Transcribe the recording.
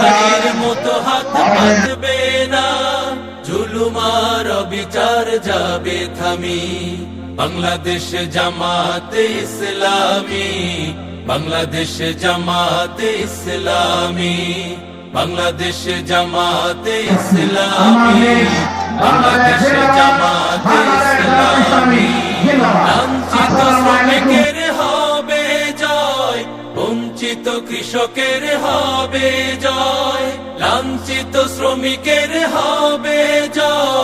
কাঁদবে মতো হাত পাতবে না। জুলুমার বিচার যাবে থামি। বাংলাদেশ জামাতে ইসলামী। বাংলাদেশ জামাতে ইসলামী। বাংলাদেশ জামাতে ইসলামী। বাংলাদেশ জামাতে ইসলামী। কৃষকের হবে জয় লাঞ্ছিত শ্রমিকের হবে জয়।